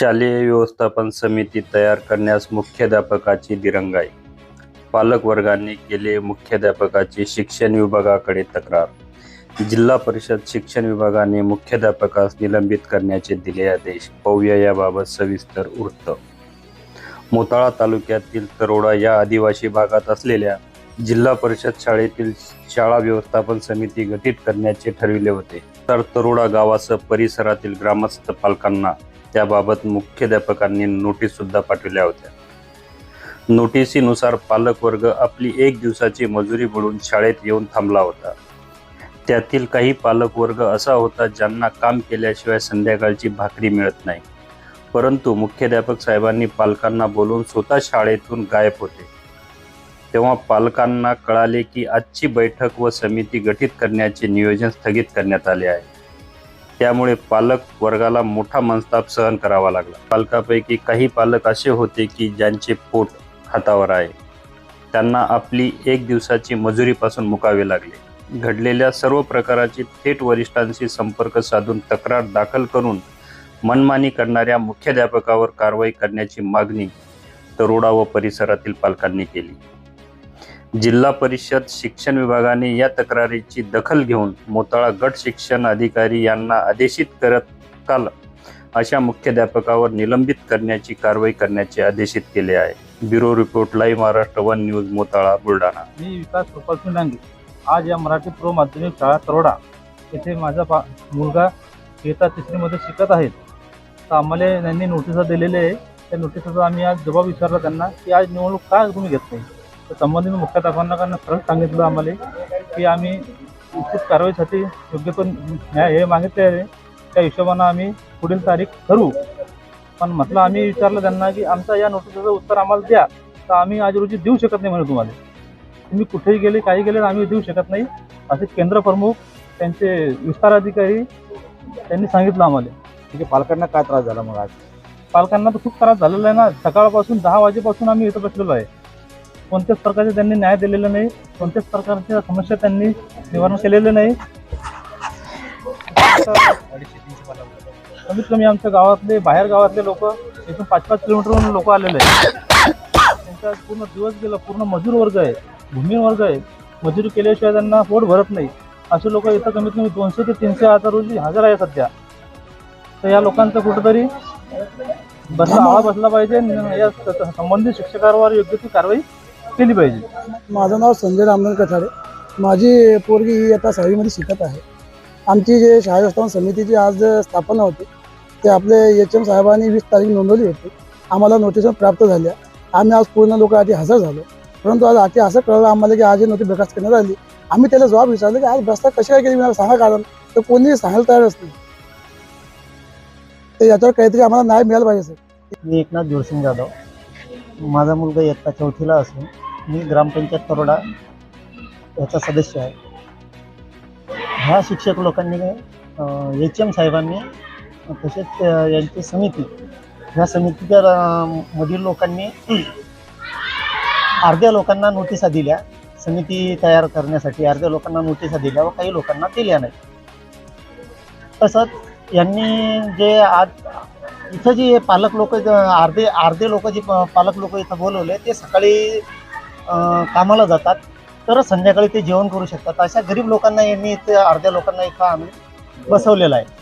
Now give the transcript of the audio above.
शालेय व्यवस्थापन समिती तयार करण्यास मुख्याध्यापकाची दिरंगाई. पालकवर्गाने केले मुख्याध्यापकाची शिक्षण विभागाकडे तक्रार. जिल्हा परिषद शिक्षण विभागाने मुख्याध्यापकास निलंबित करण्याचे दिले आदेश. पाहूया याबाबत सविस्तर वृत्त. मोताळा तालुक्यातील तरोडा या आदिवासी भागात असलेल्या जिल्हा परिषद शाळेतील शाळा व्यवस्थापन समिती गठीत करण्याचे ठरविले होते. तर तरोडा गावासह परिसरातील ग्रामस्थ पालकांना त्याबाबत मुख्याध्यापकांनी नोटीससुद्धा पाठविल्या पाठवल्या होत्या. नोटिसीनुसार पालकवर्ग आपली एक दिवसाची मजुरी बुडून शाळेत येऊन थांबला होता. त्यातील काही पालकवर्ग असा होता ज्यांना काम केल्याशिवाय संध्याकाळची भाकरी मिळत नाही. परंतु मुख्याध्यापक साहेबांनी पालकांना बोलून स्वतः शाळेतून गायब होते. तेव्हा पालकांना कळाले की आजची बैठक व समिती गठीत करण्याचे नियोजन स्थगित करण्यात आले आहे. त्यामुळे पालक वर्गाला मोठा मनस्ताप सहन करावा लागला. पालकापैकी काही पालक असे होते की ज्यांचे पोट हातावर आहे. त्यांना आपली एक दिवसाची मजुरीपासून मुकावे लागले. घडलेल्या सर्व प्रकाराची थेट वरिष्ठांशी संपर्क साधून तक्रार दाखल करून मनमानी करणाऱ्या मुख्याध्यापकावर कारवाई करण्याची मागणी तरोडा व परिसरातील पालकांनी केली. जिल्हा परिषद शिक्षण विभागाने या तक्रारीची दखल घेऊन मोताळा गट शिक्षण अधिकारी यांना आदेशित करत काल अशा मुख्याध्यापकावर निलंबित करण्याची कारवाई करण्याचे आदेशित केले आहे. Bureau report live Maharashtra one news Motala Buldhana. मी विकास कृपालसिंग डांगे. आज या मराठी प्रो माध्यमिक शाळा तरोडा येथे माझा पा मुलगा येता तिसरीमध्ये शिकत आहेत तर आम्हाला त्यांनी नोटिसा दिलेले आहे त्या नोटिसाचा आम्ही आज जबाब विचारला त्यांना की आज निवडणूक का तुम्ही घेत नाही? तर संबंधित मुख्याध्यापकांना कारण खरंच सांगितलं आम्हाला की आम्ही इच्छित कारवाईसाठी योग्य तो न्याय हे मागितले आहे. त्या हिशोबानं आम्ही पुढील तारीख ठरवू. पण म्हटलं आम्ही विचारलं त्यांना की आमचा या नोटिसाचं उत्तर आम्हाला द्या तर आम्ही आज रोजी देऊ शकत नाही म्हणे तुम्हाला. तुम्ही कुठेही गेले काही गेले आम्ही देऊ शकत नाही असे केंद्र प्रमुख त्यांचे विस्तार अधिकारी त्यांनी सांगितलं आम्हाला. म्हणजे पालकांना काय त्रास झाला मग आज? पालकांना तर खूप त्रास झालेला आहे ना. सकाळपासून दहा वाजेपासून आम्ही इथं बसलेलो आहे. कोणत्याच प्रकारचे त्यांनी न्याय दिलेला नाही कोणत्याच प्रकारच्या समस्या त्यांनी निवारण केलेलं नाही. कमीत कमी आमच्या गावातले बाहेर गावातले लोक इथून पाच पाच किलोमीटरवरून लोक आलेले आहेत. त्यांचा पूर्ण दिवस गेला पूर्ण मजूर वर्ग आहे भूमी वर्ग आहे. मजुरी केल्याशिवाय त्यांना पोट भरत नाही. असे लोक इथं कमीत कमी दोनशे ते तीनशे हजार रोजी हजर आहे सध्या. तर या लोकांचं कुठंतरी बसला आळा बसला पाहिजे. या संबंधित शिक्षकांवर योग्य ती कारवाई केली पाहिजे. माझं नाव संजय रामदान कथाडे. माझी पोरगी ही आता सहावीमध्ये शिकत आहे. आमची जे शाळा व्यवस्थापन समितीची आज स्थापना होती ते आपले एच एम साहेबांनी वीस तारीख नोंदवली होती. आम्हाला नोटीस प्राप्त झाल्या. आम्ही आज पूर्ण लोक आधी हजर झालो. परंतु आज आधी असं कळलं आम्हाला की आज ही नोटीस बरखास्त करण्यात आली. आम्ही त्याला जबाब विचारला की आज बस्ता कशी काय केली मला सांगा कारण तर कोणी सांगायला तयारच नाही. तर याच्यावर काहीतरी आम्हाला न्याय मिळाला पाहिजे सर. मी एकनाथ जोरसिंग जाधव. माझा मुलगा इयत्ता चौथीला असून मी ग्रामपंचायत तरोडा याचा सदस्य आहे. ह्या शिक्षक लोकांनी एच एम साहेबांनी तसेच यांची समिती ह्या समितीच्या मधील लोकांनी अर्ध्या लोकांना नोटिसा दिल्या. समिती तयार करण्यासाठी अर्ध्या लोकांना नोटिसा दिल्या व काही लोकांना दिल्या नाही तसंच यांनी जे आज इथं जे पालक लोक अर्धे अर्धे लोक जे पालक लोक इथं बोलवले ते सकाळी कामाला जातात. तरच संध्याकाळी ते जेवण करू शकतात. अशा गरीब लोकांना यांनी इथे अर्ध्या लोकांना इथं आम्ही बसवलेलं आहे.